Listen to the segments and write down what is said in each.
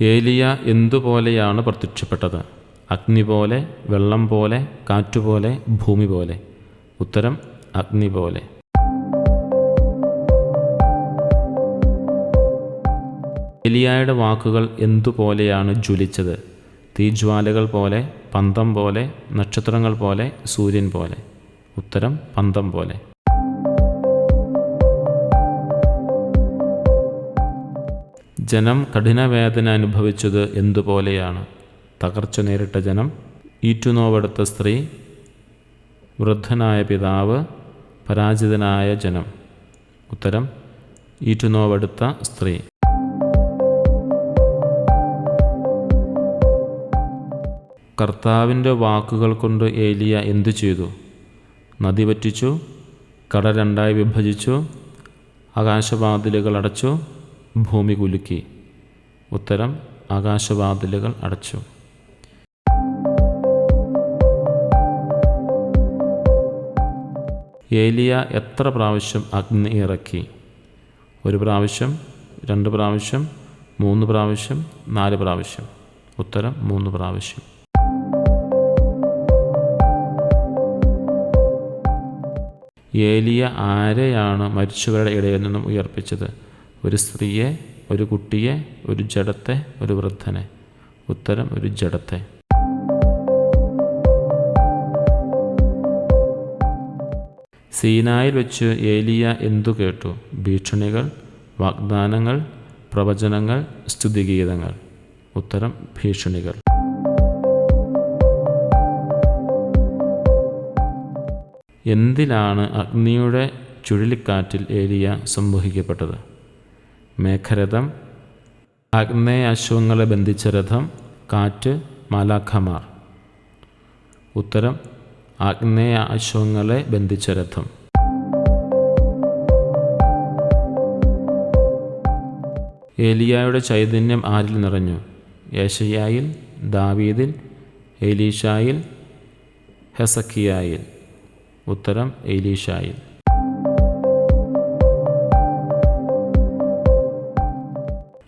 ഏലിയ എന്തുപോലെയാണ് പ്രത്യക്ഷപ്പെട്ടത്? അഗ്നി പോലെ വെള്ളം പോലെ കാറ്റുപോലെ ഭൂമി പോലെ. ഉത്തരം അഗ്നി പോലെ. ഏലിയായുടെ വാക്കുകൾ എന്തുപോലെയാണ് ജ്വലിച്ചത്? തീജ്വാലകൾ പോലെ പന്തം പോലെ നക്ഷത്രങ്ങൾ പോലെ സൂര്യൻ പോലെ. ഉത്തരം പന്തം പോലെ. ജനം കഠിനവേദന അനുഭവിച്ചത് എന്തുപോലെയാണ്? തകർച്ച നേരിട്ട ജനം ഈറ്റുനോവെടുത്ത സ്ത്രീ വൃദ്ധനായ പിതാവ് പരാജിതനായ ജനം. ഉത്തരം ഈറ്റുനോവെടുത്ത സ്ത്രീ. കർത്താവിന്റെ വാക്കുകൾ കൊണ്ട് ഏലിയ എന്തു ചെയ്തു? നദി പറ്റിച്ചു കട രണ്ടായി വിഭജിച്ചു ആകാശവാതിലുകൾ അടച്ചു ഭൂമി കുലുക്കി ഉത്തരം ആകാശവാതിലുകൾ അടച്ചു. ഏലിയ എത്ര പ്രാവശ്യം അഗ്നി ഇറക്കി? ഒരു പ്രാവശ്യം രണ്ട് പ്രാവശ്യം മൂന്ന് പ്രാവശ്യം നാല് പ്രാവശ്യം. ഉത്തരം മൂന്ന് പ്രാവശ്യം. ഏലിയ ആരെയാണ് മരിച്ചവരുടെ ഇടയിൽ നിന്നും ഉയർപ്പിച്ചത്? ഒരു സ്ത്രീയെ ഒരു കുട്ടിയെ ഒരു ജഡത്തെ ഒരു വൃദ്ധനെ. ഉത്തരം ഒരു ജഡത്തെ. സീനായിൽ വെച്ച് ഏലിയ എന്തു കേട്ടു? ഭീഷണികൾ വാഗ്ദാനങ്ങൾ പ്രവചനങ്ങൾ സ്തുതിഗീതങ്ങൾ. ഉത്തരം ഭീഷണികൾ. എന്തിലാണ് അഗ്നിയുടെ ചുഴലിക്കാറ്റിൽ ഏലിയ സംവഹിക്കപ്പെട്ടത്? മേഘരഥം അഗ്നേയ അശ്വങ്ങളെ ബന്ധിച്ച രഥം കാറ്റ് മാലാഖമാർ. ഉത്തരം ആഗ്നേയ അശ്വങ്ങളെ ബന്ധിച്ച രഥം. ഏലിയായുടെ ചൈതന്യം ആരിൽ നിറഞ്ഞു? യേശയായിൽ ദാവീദിൽ എലീഷായിൽ ഹെസക്കിയായിൽ. ഉത്തരം എലീഷായിൽ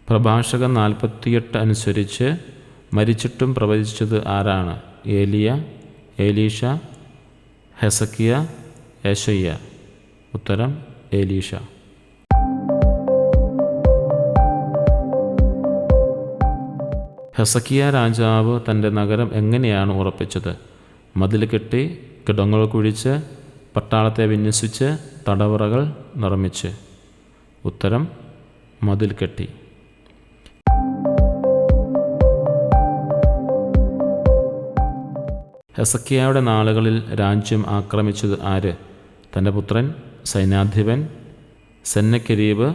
പ്രഭാഷകൻ നാൽപ്പത്തിയെട്ട് അനുസരിച്ച് മരിച്ചിട്ടും പ്രവചിച്ചത് ആരാണ്? ഏലിയ ഏലീഷ ഹെസക്കിയ യശയ്യ ഉത്തരം ഏലീഷ. ഹെസക്കിയ രാജാവ് തന്റെ നഗരം എങ്ങനെയാണ് ഉറപ്പിച്ചത്? മതിൽ കെട്ടി കിടങ്ങൾ കുഴിച്ച് പട്ടാളത്തെ വിന്യസിച്ച് തടവറകൾ നിർമ്മിച്ച്. ഉത്തരം മതിൽ കെട്ടി. ഹെസക്കിയയുടെ നാളുകളിൽ രാജ്യം ആക്രമിച്ചത് ആര്? തന്റെ പുത്രൻ സൈന്യാധിപൻ സെന്നക്കെരീബ്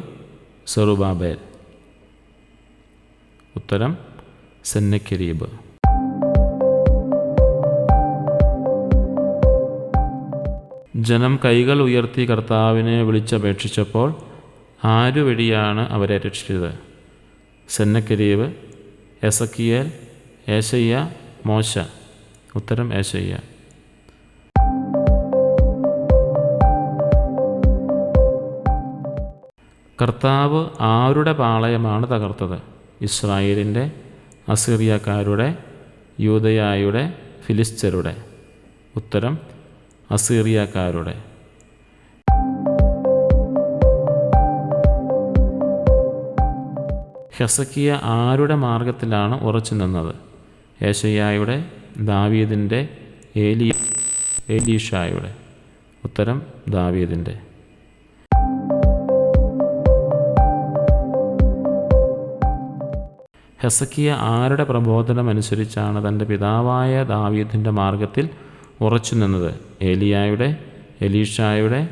സെറുബാബേൽ. ഉത്തരം സെന്നക്കെരീബ് ജനം കൈകൾ ഉയർത്തി കർത്താവിനെ വിളിച്ചപേക്ഷിച്ചപ്പോൾ ആരു വഴിയാണ് അവരെ രക്ഷിച്ചത്? സെന്നക്കെരീവ് എസക്കിയേൽ ഏശയ്യ മോശ. ഉത്തരം ഏശയ്യ കർത്താവ് ആരുടെ പാളയമാണ് തകർത്തത്? ഇസ്രായേലിന്റെ അസീറിയക്കാരുടെ യൂതയായുടെ ഫിലിസ്തരുടെ ഉത്തരം അസീറിയക്കാരുടെ. ഹെസക്കിയ ആരുടെ മാർഗത്തിലാണ് ഉറച്ചു നിന്നത്? ഏശയ്യായുടെ ദാവീദിന്റെ ഏലി ഏലീഷായുടെ ഉത്തരം ദാവീദിന്റെ. ഹെസക്കിയ ആരുടെ പ്രബോധനം അനുസരിച്ചാണ് തന്റെ പിതാവായ ദാവീദിന്റെ മാർഗത്തിൽ ഉറച്ചു നിന്നത്? ഏലിയായുടെ എലീഷായുടെ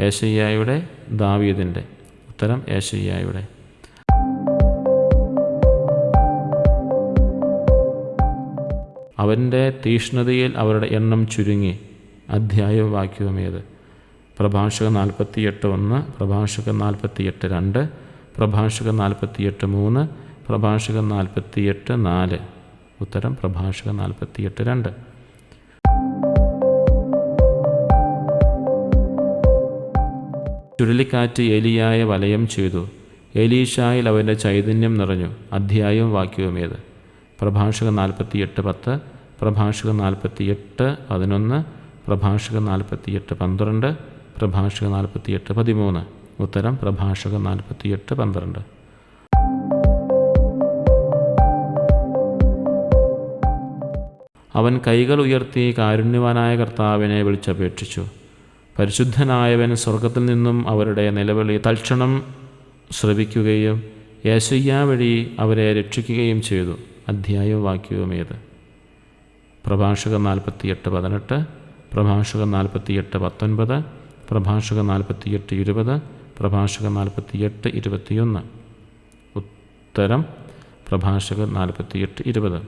ഏശയ്യായുടെ ദാവീദിന്റെ. ഉത്തരം ഏശയ്യായുടെ. അവന്റെ തീഷ്ണതയിൽ അവരുടെ എണ്ണം ചുരുങ്ങി. അധ്യായവും വാക്യവുമേത് പ്രഭാഷക നാൽപ്പത്തിയെട്ട് ഒന്ന് പ്രഭാഷക നാൽപ്പത്തിയെട്ട് രണ്ട് പ്രഭാഷക നാൽപ്പത്തിയെട്ട് മൂന്ന് പ്രഭാഷക നാൽപ്പത്തിയെട്ട് നാല്. ഉത്തരം പ്രഭാഷക നാൽപ്പത്തിയെട്ട് രണ്ട്. ചുഴലിക്കാറ്റ് എലിയായ വലയം ചെയ്തു. എലീഷായിൽ അവന്റെ ചൈതന്യം നിറഞ്ഞു. അധ്യായവും വാക്യവുമേത് പ്രഭാഷക നാൽപ്പത്തിയെട്ട് പത്ത് പ്രഭാഷകൻ നാൽപ്പത്തിയെട്ട് പതിനൊന്ന് പ്രഭാഷകൻ നാൽപ്പത്തിയെട്ട് പന്ത്രണ്ട് പ്രഭാഷകൻ നാൽപ്പത്തിയെട്ട് പതിമൂന്ന്. ഉത്തരം പ്രഭാഷകൻ നാൽപ്പത്തിയെട്ട് പന്ത്രണ്ട്. അവൻ കൈകൾ ഉയർത്തി കാരുണ്യവാനായ കർത്താവിനെ വിളിച്ചപേക്ഷിച്ചു. പരിശുദ്ധനായവൻ സ്വർഗത്തിൽ നിന്നും അവരുടെ നിലവിളി തൽക്ഷണം ശ്രവിക്കുകയും യേശയ്യ വഴി അവരെ രക്ഷിക്കുകയും ചെയ്തു. അധ്യായവും പ്രഭാഷകൻ നാൽപ്പത്തിയെട്ട് പതിനെട്ട് പ്രഭാഷകൻ നാൽപ്പത്തിയെട്ട് പത്തൊൻപത് പ്രഭാഷകൻ നാൽപ്പത്തിയെട്ട് ഇരുപത് പ്രഭാഷകൻ നാൽപ്പത്തിയെട്ട് ഇരുപത്തിയൊന്ന്. ഉത്തരം പ്രഭാഷകൻ നാൽപ്പത്തിയെട്ട് ഇരുപത്.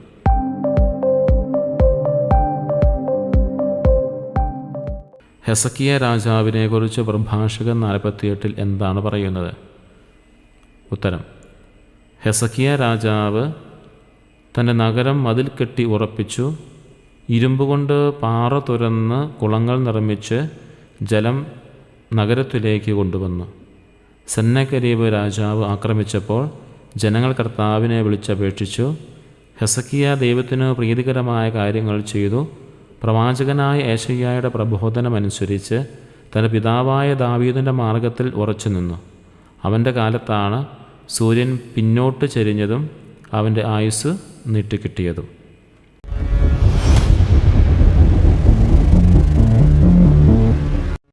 ഹെസക്കിയ രാജാവിനെക്കുറിച്ച് പ്രഭാഷകൻ നാൽപ്പത്തിയെട്ടിൽ എന്താണ് പറയുന്നത്? ഉത്തരം. ഹെസക്കിയ രാജാവ് തന്റെ നഗരം മതിൽ കെട്ടി ഉറപ്പിച്ചു. ഇരുമ്പ് കൊണ്ട് പാറ തുരന്ന് കുളങ്ങൾ നിർമ്മിച്ച് ജലം നഗരത്തിലേക്ക് കൊണ്ടുവന്നു. സന്നക്കരീബ് രാജാവ് ആക്രമിച്ചപ്പോൾ ജനങ്ങൾ കർത്താവിനെ വിളിച്ചപേക്ഷിച്ചു. ഹെസക്കിയ ദൈവത്തിന് പ്രീതികരമായ കാര്യങ്ങൾ ചെയ്തു. പ്രവാചകനായ ഏഷയ്യായുടെ പ്രബോധനമനുസരിച്ച് തന്റെ പിതാവായ ദാവീദിന്റെ മാർഗത്തിൽ ഉറച്ചു നിന്നു. അവന്റെ കാലത്താണ് സൂര്യൻ പിന്നോട്ട് ചെരിഞ്ഞതും അവന്റെ ആയുസ് നീട്ടിക്കിട്ടിയതും.